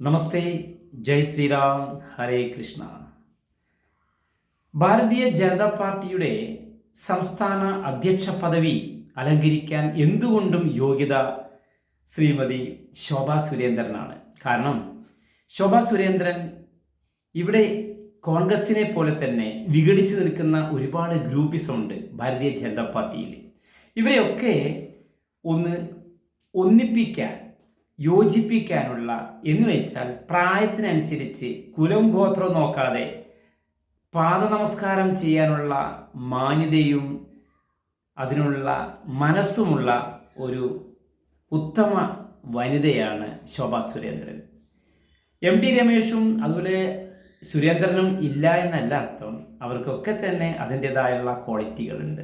നമസ്തേ ജയ് ശ്രീറാം ഹരേ കൃഷ്ണ. ഭാരതീയ ജനതാ പാർട്ടിയുടെ സംസ്ഥാന അധ്യക്ഷ പദവി അലങ്കരിക്കാൻ എന്തുകൊണ്ടും യോഗ്യത ശ്രീമതി ശോഭ സുരേന്ദ്രനാണ്. കാരണം ശോഭ സുരേന്ദ്രൻ ഇവിടെ കോൺഗ്രസിനെ പോലെ തന്നെ വിഘടിച്ചു നിൽക്കുന്ന ഒരുപാട് ഗ്രൂപ്പിസം ഉണ്ട് ഭാരതീയ ജനതാ പാർട്ടിയിൽ. ഇവരെയൊക്കെ ഒന്ന് ഒന്നിപ്പിക്കാൻ യോജിപ്പിക്കാനുള്ള എന്ന് വെച്ചാൽ പ്രായത്തിനനുസരിച്ച് കുലം ഗോത്രം നോക്കാതെ പാദ നമസ്കാരം ചെയ്യാനുള്ള മാന്യതയും അതിനുള്ള മനസ്സുമുള്ള ഒരു ഉത്തമ വനിതയാണ് ശോഭ സുരേന്ദ്രൻ. എം ടി രമേഷും അതുപോലെ സുരേന്ദ്രനും ഇല്ല എന്നല്ല അർത്ഥം. അവർക്കൊക്കെ തന്നെ അതിന്റെതായുള്ള ക്വാളിറ്റികളുണ്ട്.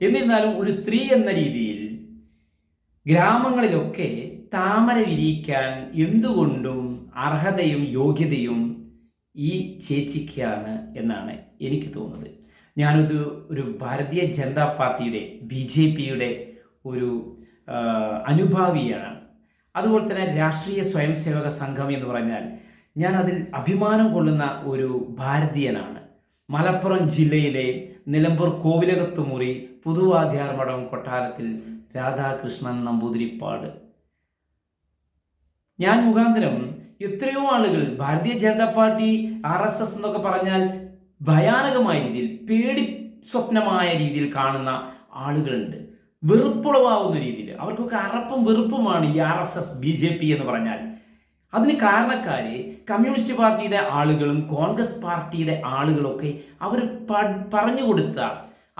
എന്നിരുന്നാലും ഒരു സ്ത്രീ എന്ന രീതിയിൽ ഗ്രാമങ്ങളിലൊക്കെ താമര വിരിയിക്കാൻ എന്തുകൊണ്ടും അർഹതയും യോഗ്യതയും ഈ ചേച്ചിക്കാണ് എന്നാണ് എനിക്ക് തോന്നുന്നത്. ഞാനൊരു ഒരു ഭാരതീയ ജനതാ പാർട്ടിയുടെ ബി ജെ പിയുടെ ഒരു അനുഭാവിയാണ്. അതുപോലെ തന്നെ രാഷ്ട്രീയ സ്വയം സേവക സംഘം എന്ന് പറഞ്ഞാൽ ഞാൻ അതിൽ അഭിമാനം കൊള്ളുന്ന ഒരു ഭാരതീയനാണ്. മലപ്പുറം ജില്ലയിലെ നിലമ്പൂർ കോവിലകത്തുമുറി പുതുവാദ്യാർമഠം കൊട്ടാരത്തിൽ രാധാകൃഷ്ണൻ നമ്പൂതിരിപ്പാട്. ഞാൻ മുഖാന്തരം എത്രയോ ആളുകൾ Bharatiya Janata party R S S എന്നൊക്കെ പറഞ്ഞാൽ ഭയാനകമായ രീതിയിൽ പേടി സ്വപ്നമായ രീതിയിൽ കാണുന്ന ആളുകളുണ്ട്. വെറുപ്പുളവാകുന്ന രീതിയിൽ. അവർക്കൊക്കെ അറപ്പും വെറുപ്പുമാണ് ഈ R S S B J P എന്ന് പറഞ്ഞാൽ. അതിന് കാരണക്കാര് കമ്മ്യൂണിസ്റ്റ് പാർട്ടിയുടെ ആളുകളും കോൺഗ്രസ് പാർട്ടിയുടെ ആളുകളൊക്കെ അവർ പറഞ്ഞു കൊടുത്ത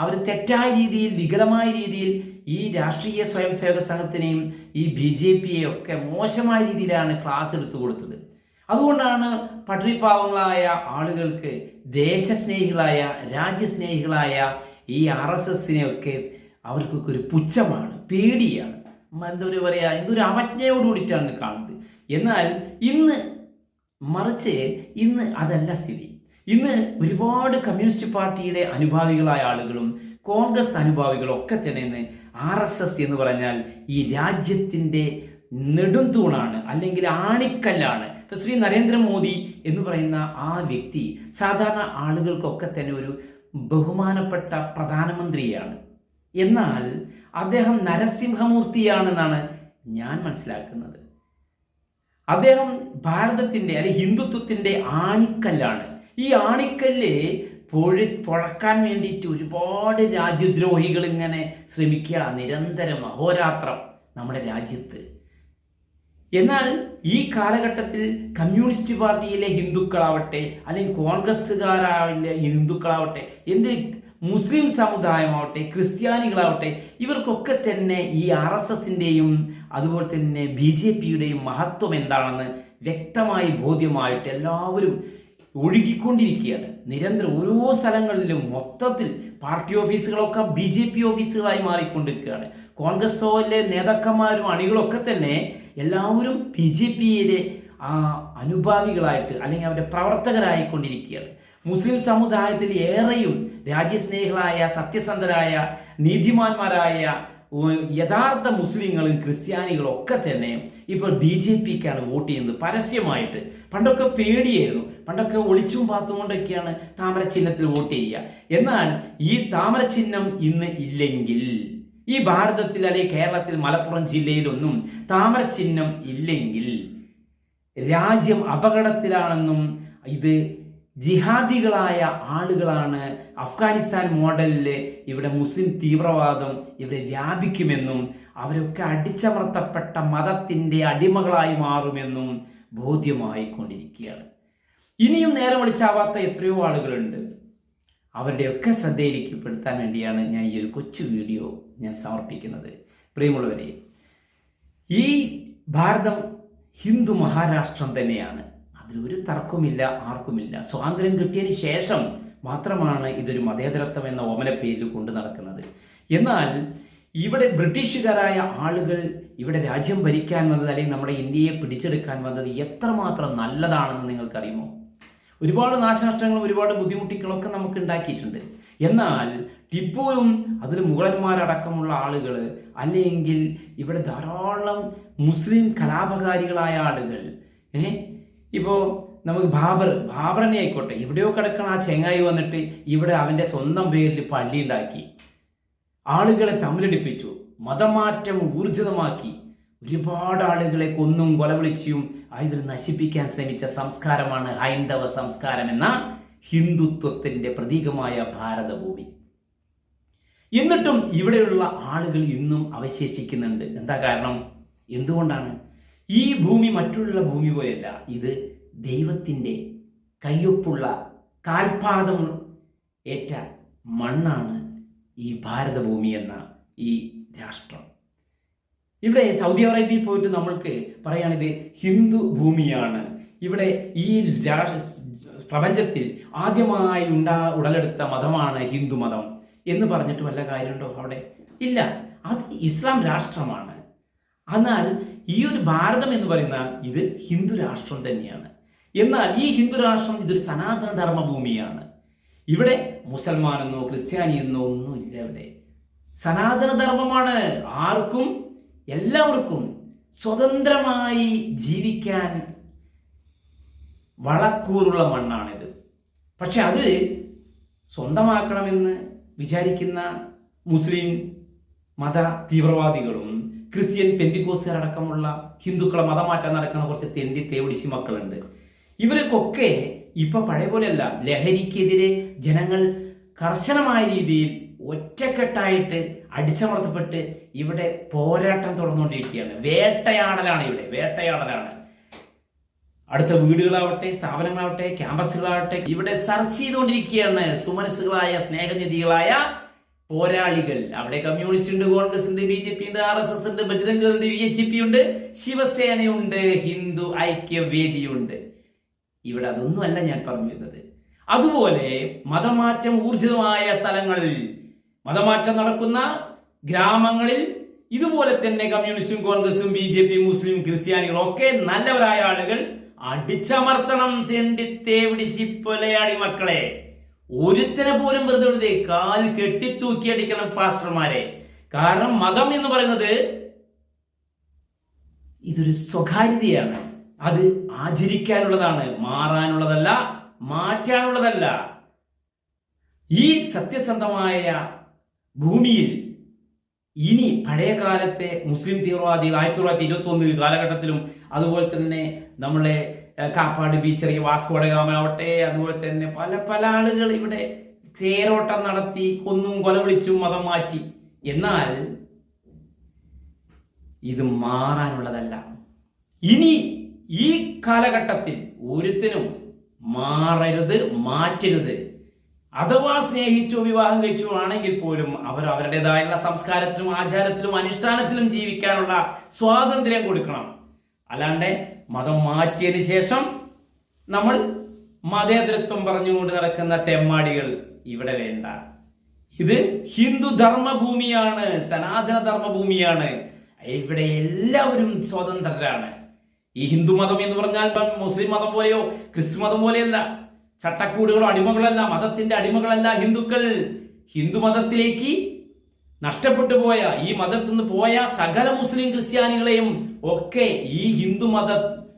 അവർ തെറ്റായ രീതിയിൽ വികലമായ രീതിയിൽ ഈ രാഷ്ട്രീയ സ്വയം സേവക സംഘത്തിനെയും ഈ ബി ജെ പിയെ ഒക്കെ മോശമായ രീതിയിലാണ് ക്ലാസ് എടുത്തു കൊടുത്തത്. അതുകൊണ്ടാണ് പട്ടിണിപ്പാവങ്ങളായ ആളുകൾക്ക് ദേശസ്നേഹികളായ രാജ്യസ്നേഹികളായ ഈ ആർ എസ് എസിനെയൊക്കെ അവർക്കൊക്കെ ഒരു പുച്ഛമാണ് പേടിയാണ്. എന്താ പറയുക പറയുക എന്തൊരു അവജ്ഞയോടുകൂടിയിട്ടാണ് കാണുന്നത്. എന്നാൽ ഇന്ന് മറിച്ച് ഇന്ന് അതല്ല സ്ഥിതി. ഇന്ന് ഒരുപാട് കമ്മ്യൂണിസ്റ്റ് പാർട്ടിയുടെ അനുഭാവികളായ ആളുകളും കോൺഗ്രസ് അനുഭാവികളും ഒക്കെ തന്നെ ഇന്ന് ആർ എസ് എസ് എന്ന് പറഞ്ഞാൽ ഈ രാജ്യത്തിന്റെ നെടുംതൂണാണ് അല്ലെങ്കിൽ ആണിക്കല്ലാണ്. ഇപ്പൊ ശ്രീ നരേന്ദ്രമോദി എന്ന് പറയുന്ന ആ വ്യക്തി സാധാരണ ആളുകൾക്കൊക്കെ തന്നെ ഒരു ബഹുമാനപ്പെട്ട പ്രധാനമന്ത്രിയാണ്. എന്നാൽ അദ്ദേഹം നരസിംഹമൂർത്തിയാണെന്നാണ് ഞാൻ മനസ്സിലാക്കുന്നത്. അദ്ദേഹം ഭാരതത്തിന്റെ അല്ലെങ്കിൽ ഹിന്ദുത്വത്തിന്റെ ആണിക്കല്ലാണ്. ഈ ആണിക്കല്ല് പൊഴി പുഴക്കാൻ വേണ്ടിയിട്ട് ഒരുപാട് രാജ്യദ്രോഹികൾ ഇങ്ങനെ ശ്രമിക്കുക. നിരന്തരം അഹോരാത്രം നമ്മുടെ രാജ്യത്ത്. എന്നാൽ ഈ കാലഘട്ടത്തിൽ കമ്മ്യൂണിസ്റ്റ് പാർട്ടിയിലെ ഹിന്ദുക്കളാവട്ടെ അല്ലെങ്കിൽ കോൺഗ്രസ്സുകാരാവിലെ ഹിന്ദുക്കളാവട്ടെ എന്ത് മുസ്ലിം സമുദായമാവട്ടെ ക്രിസ്ത്യാനികളാവട്ടെ ഇവർക്കൊക്കെ തന്നെ ഈ ആർ എസ് എസിന്റെയും അതുപോലെ തന്നെ ബി ജെ പിയുടെയും മഹത്വം എന്താണെന്ന് വ്യക്തമായി ബോധ്യമായിട്ട് എല്ലാവരും ഒഴുകിക്കൊണ്ടിരിക്കുകയാണ്. നിരന്തരം ഓരോ സ്ഥലങ്ങളിലും മൊത്തത്തിൽ പാർട്ടി ഓഫീസുകളൊക്കെ ബി ജെ പി ഓഫീസുകളായി മാറിക്കൊണ്ടിരിക്കുകയാണ്. കോൺഗ്രസ്സിലെ നേതാക്കന്മാരും അണികളൊക്കെ തന്നെ എല്ലാവരും ബി ജെ പിയിലെ അനുഭാവികളായിട്ട് അല്ലെങ്കിൽ അവരുടെ പ്രവർത്തകരായിക്കൊണ്ടിരിക്കുകയാണ്. മുസ്ലിം സമുദായത്തിൽ ഏറെയും രാജ്യസ്നേഹികളായ സത്യസന്ധരായ നീതിമാന്മാരായ യഥാർത്ഥ മുസ്ലിങ്ങളും ക്രിസ്ത്യാനികളും ഒക്കെ തന്നെ ഇപ്പോൾ ബി ജെ പിക്കാണ് വോട്ട് ചെയ്യുന്നത്. പരസ്യമായിട്ട്. പണ്ടൊക്കെ പേടിയായിരുന്നു. പണ്ടൊക്കെ ഒളിച്ചും പാത്തും കൊണ്ടൊക്കെയാണ് താമര ചിഹ്നത്തിൽ വോട്ട് ചെയ്യുക. എന്നാൽ ഈ താമര ചിഹ്നം ഇന്ന് ഇല്ലെങ്കിൽ ഈ ഭാരതത്തിൽ അല്ലെങ്കിൽ കേരളത്തിൽ മലപ്പുറം ജില്ലയിലൊന്നും താമര ചിഹ്നം ഇല്ലെങ്കിൽ രാജ്യം അപകടത്തിലാണെന്നും ഇത് ജിഹാദികളായ ആളുകളാണ് അഫ്ഗാനിസ്ഥാൻ മോഡലിൽ ഇവിടെ മുസ്ലിം തീവ്രവാദം ഇവിടെ വ്യാപിക്കുമെന്നും അവരൊക്കെ അടിച്ചമർത്തപ്പെട്ട മതത്തിന്റെ അടിമകളായി മാറുമെന്നും ബോധ്യമായിക്കൊണ്ടിരിക്കുകയാണ് ഇനിയും നേരം വിളിച്ചാവാത്ത എത്രയോ ആളുകളുണ്ട്. അവരുടെയൊക്കെ ശ്രദ്ധയിലേക്ക് പെടുത്താൻ വേണ്ടിയാണ് ഞാൻ ഈ ഒരു കൊച്ചു വീഡിയോ ഞാൻ സമർപ്പിക്കുന്നത്. പ്രിയമുള്ളവരെ ഈ ഭാരതം ഹിന്ദു മഹാരാഷ്ട്രം തന്നെയാണ്. അതിലൊരു തർക്കമില്ല ആർക്കുമില്ല. സ്വാതന്ത്ര്യം കിട്ടിയതിന് ശേഷം മാത്രമാണ് ഇതൊരു മതേതരത്വം എന്ന ഓമന പേരിൽ കൊണ്ടു നടക്കുന്നത്. എന്നാൽ ഇവിടെ ബ്രിട്ടീഷുകാരായ ആളുകൾ ഇവിടെ രാജ്യം ഭരിക്കാൻ വന്നത് അല്ലെങ്കിൽ നമ്മുടെ ഇന്ത്യയെ പിടിച്ചെടുക്കാൻ വന്നത് എത്രമാത്രം നല്ലതാണെന്ന് നിങ്ങൾക്കറിയുമോ? ഒരുപാട് നാശനഷ്ടങ്ങളും ഒരുപാട് ബുദ്ധിമുട്ടികളൊക്കെ നമുക്ക് ഉണ്ടാക്കിയിട്ടുണ്ട്. എന്നാൽ ടിപ്പുവും അതിൽ മുഗളന്മാരടക്കമുള്ള ആളുകൾ അല്ലെങ്കിൽ ഇവിടെ ധാരാളം മുസ്ലിം കലാപകാരികളായ ആളുകൾ ഏ ഇപ്പോൾ നമുക്ക് ബാബർ ബാബറിനെ ആയിക്കോട്ടെ. എവിടെയോ കിടക്കണ ആ ചെങ്ങായി വന്നിട്ട് ഇവിടെ അവന്റെ സ്വന്തം പേരിൽ പള്ളി ഉണ്ടാക്കി ആളുകളെ തമ്മിലടിപ്പിച്ചു. മതമാറ്റം ഊർജിതമാക്കി. ഒരുപാട് ആളുകളെ കൊന്നും കൊലവിളിച്ചും ഇവർ നശിപ്പിക്കാൻ ശ്രമിച്ച സംസ്കാരമാണ് ഹൈന്ദവ സംസ്കാരം എന്ന ഹിന്ദുത്വത്തിന്റെ പ്രതീകമായ ഭാരതഭൂമി. എന്നിട്ടും ഇവിടെയുള്ള ആളുകൾ ഇന്നും അവശേഷിക്കുന്നുണ്ട്. എന്താ കാരണം? എന്തുകൊണ്ടാണ്? ഈ ഭൂമി മറ്റുള്ള ഭൂമി പോലെയല്ല ഇത് ദൈവത്തിന്റെ കയ്യൊപ്പുള്ള കാൽപാദം ഏറ്റ മണ്ണാണ് ഈ ഭാരതഭൂമി എന്ന ഈ രാഷ്ട്രം. ഇവിടെ സൗദി അറേബ്യയിൽ പോയിട്ട് നമ്മൾക്ക് പറയുകയാണിത് ഹിന്ദു ഭൂമിയാണ്. ഇവിടെ ഈ പ്രപഞ്ചത്തിൽ ആദ്യമായി ഉണ്ടാ ഉടലെടുത്ത മതമാണ് ഹിന്ദു മതം എന്ന് പറഞ്ഞിട്ട് വല്ല കാര്യമുണ്ടോ അവിടെ? ഇല്ല. അത് ഇസ്ലാം രാഷ്ട്രമാണ്. എന്നാൽ ഈ ഒരു ഭാരതം എന്ന് പറയുന്ന ഇത് ഹിന്ദു രാഷ്ട്രം തന്നെയാണ്. എന്നാൽ ഈ ഹിന്ദു രാഷ്ട്രം ഇതൊരു സനാതന ധർമ്മ ഭൂമിയാണ് ഇവിടെ മുസൽമാനെന്നോ ക്രിസ്ത്യാനിയെന്നോ ഒന്നുമില്ല ഇവിടെ. സനാതന ധർമ്മമാണ്. ആർക്കും എല്ലാവർക്കും സ്വതന്ത്രമായി ജീവിക്കാൻ വളക്കൂറുള്ള മണ്ണാണിത്. പക്ഷെ അത് സ്വന്തമാക്കണമെന്ന് വിചാരിക്കുന്ന മുസ്ലിം മത തീവ്രവാദികളും ക്രിസ്ത്യൻ പെന്തിക്കോസുകാർ അടക്കമുള്ള ഹിന്ദുക്കളെ മതമാറ്റം നടക്കുന്ന കുറച്ച് തെണ്ടി തേവിടിശി മക്കളുണ്ട്. ഇവർക്കൊക്കെ ഇപ്പൊ പഴയ പോലെയല്ല ലഹരിക്കെതിരെ ജനങ്ങൾ കർശനമായ രീതിയിൽ ഒറ്റക്കെട്ടായിട്ട് അടിച്ചമർത്തപ്പെട്ട് ഇവിടെ പോരാട്ടം തുടർന്നുകൊണ്ടിരിക്കുകയാണ്. വേട്ടയാടലാണ് ഇവിടെ വേട്ടയാടലാണ്. അടുത്ത വീടുകളാവട്ടെ സ്ഥാപനങ്ങളാവട്ടെ ക്യാമ്പസുകളാവട്ടെ ഇവിടെ സെർച്ച് ചെയ്തുകൊണ്ടിരിക്കുകയാണ് സുമനസ്സുകളായ സ്നേഹനിധികളായ പോരാളികൾ. അവിടെ കമ്മ്യൂണിസ്റ്റ് ഉണ്ട് കോൺഗ്രസ് ഉണ്ട് ബി ജെ പി ഉണ്ട് ആർ എസ് എസ് ഉണ്ട് ബജ്രംഗ് ഉണ്ട് വി എച്ച് പി ഉണ്ട് ശിവസേനയുണ്ട് ഹിന്ദു ഐക്യവേദിയുണ്ട്. ഇവിടെ അതൊന്നുമല്ല ഞാൻ പറഞ്ഞു വരുന്നത് അതുപോലെ മതമാറ്റം ഊർജിതമായ സ്ഥലങ്ങളിൽ മതമാറ്റം നടക്കുന്ന ഗ്രാമങ്ങളിൽ ഇതുപോലെ തന്നെ കമ്മ്യൂണിസ്റ്റും കോൺഗ്രസും ബി ജെ പി മുസ്ലിം ക്രിസ്ത്യാനികളും ഒക്കെ നല്ലവരായ ആളുകൾ അടിച്ചമർത്തണം തെണ്ടി തേവിടിശി പൊലയാടി മക്കളെ. ഒരുത്തനെ പോലും വെറുതെ വിടുതേ കാൽ കെട്ടിത്തൂക്കി അടിക്കണം പാസ്റ്റർമാരെ. കാരണം മതം എന്ന് പറയുന്നത് ഇതൊരു സ്വകാര്യതയാണ്. അത് ആചരിക്കാനുള്ളതാണ്. മാറാനുള്ളതല്ല മാറ്റാനുള്ളതല്ല. ഈ സത്യസന്ധമായ ഭൂമിയിൽ ഇനി പഴയ കാലത്തെ മുസ്ലിം തീവ്രവാദികൾ ആയിരത്തി തൊള്ളായിരത്തി ഇരുപത്തി ഒന്ന് കാലഘട്ടത്തിലും അതുപോലെ തന്നെ നമ്മളെ കാപ്പാട് ബീച്ചറിയ വാസ്കോടഗാമാവട്ടെ അതുപോലെ തന്നെ പല പല ആളുകൾ ഇവിടെ ചേരോട്ടം നടത്തി കൊന്നും കൊല വിളിച്ചും മതം മാറ്റി. എന്നാൽ ഇത് മാറാനുള്ളതല്ല. ഇനി ഈ കാലഘട്ടത്തിൽ ഒരുത്തിനും മാറരുത് മാറ്റരുത്. അഥവാ സ്നേഹിച്ചോ വിവാഹം കഴിച്ചോ ആണെങ്കിൽ പോലും അവർ അവരുടേതായുള്ള സംസ്കാരത്തിലും ആചാരത്തിലും അനുഷ്ഠാനത്തിലും ജീവിക്കാനുള്ള സ്വാതന്ത്ര്യം കൊടുക്കണം. അല്ലാണ്ട് മതം മാറ്റിയതിന് ശേഷം നമ്മൾ മതേതരത്വം പറഞ്ഞുകൊണ്ട് നടക്കുന്ന തെമ്മാടികൾ ഇവിടെ വേണ്ട. ഇത് ഹിന്ദു ധർമ്മഭൂമിയാണ് സനാതന ധർമ്മഭൂമിയാണ്. ഇവിടെ എല്ലാവരും സ്വതന്ത്രരാണ്. ഈ ഹിന്ദു മതം എന്ന് പറഞ്ഞാൽ മുസ്ലിം മതം പോലെയോ ക്രിസ്തു മതം പോലെയല്ല. ചട്ടക്കൂടുകളോ അടിമകളല്ല മതത്തിന്റെ അടിമകളല്ല ഹിന്ദുക്കൾ. ഹിന്ദു മതത്തിലേക്ക് നഷ്ടപ്പെട്ടു പോയ ഈ മതത്തിൽ നിന്ന് പോയ സകല മുസ്ലിം ക്രിസ്ത്യാനികളെയും ഒക്കെ ഈ ഹിന്ദു മത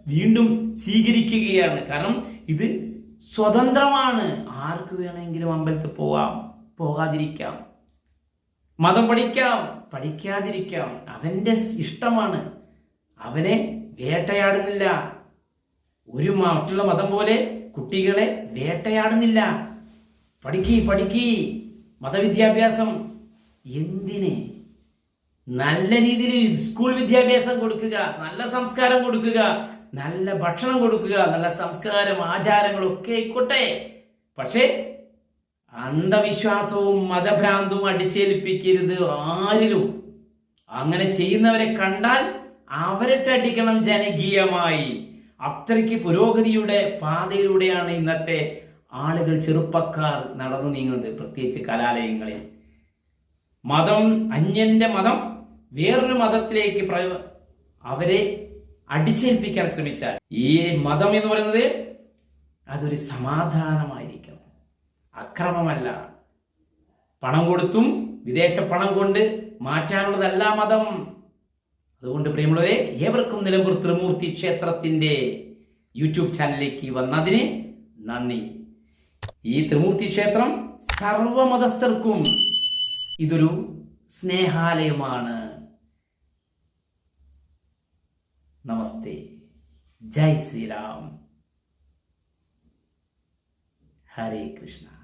വീണ്ടും സ്വീകരിക്കുകയാണ്. കാരണം ഇത് സ്വതന്ത്രമാണ്. ആർക്ക് വേണമെങ്കിലും അമ്പലത്തിൽ പോവാം പോകാതിരിക്കാം. മതം പഠിക്കാം പഠിക്കാതിരിക്കാം. അവന്റെ ഇഷ്ടമാണ്. അവനെ വേട്ടയാടുന്നില്ല. ഒരു മറ്റുള്ള മതം പോലെ കുട്ടികളെ വേട്ടയാടുന്നില്ല. പഠിക്കി പഠിക്കി. മതവിദ്യാഭ്യാസം എന്തിന്? നല്ല രീതിയിൽ സ്കൂൾ വിദ്യാഭ്യാസം കൊടുക്കുക നല്ല സംസ്കാരം കൊടുക്കുക നല്ല ഭക്ഷണം കൊടുക്കുക നല്ല സംസ്കാരം ആചാരങ്ങളൊക്കെ ആയിക്കോട്ടെ. പക്ഷേ അന്ധവിശ്വാസവും മതഭ്രാന്തും അടിച്ചേൽപ്പിക്കരുത് ആരിലും. അങ്ങനെ ചെയ്യുന്നവരെ കണ്ടാൽ അവരിട്ടടിക്കണം ജനകീയമായി. അത്രയ്ക്ക് പുരോഗതിയുടെ പാതയിലൂടെയാണ് ഇന്നത്തെ ആളുകൾ ചെറുപ്പക്കാർ നടന്നു നീങ്ങുന്നത് പ്രത്യേകിച്ച് കലാലയങ്ങളിൽ. മതം അന്യന്റെ മതം വേറൊരു മതത്തിലേക്ക് അവരെ അടിച്ചേൽപ്പിക്കാൻ ശ്രമിച്ചാൽ ഈ മതം എന്ന് പറയുന്നത് അതൊരു സമാധാനമായിരിക്കണം അക്രമമല്ല. പണം കൊടുത്തും വിദേശ പണം കൊണ്ട് മാറ്റാനുള്ളതല്ല മതം. അതുകൊണ്ട് പ്രിയമുള്ളവരെ ഏവർക്കും നിലമ്പൂർ ത്രിമൂർത്തി ക്ഷേത്രത്തിന്റെ യൂട്യൂബ് ചാനലിലേക്ക് വന്നതിന് നന്ദി. ഈ ത്രിമൂർത്തി ക്ഷേത്രം സർവമതസ്ഥർക്കും ഇതൊരു സ്നേഹാലയമാണ്. നമസ്തേ. ജയ് ശ്രീരാം. ഹരേ കൃഷ്ണ.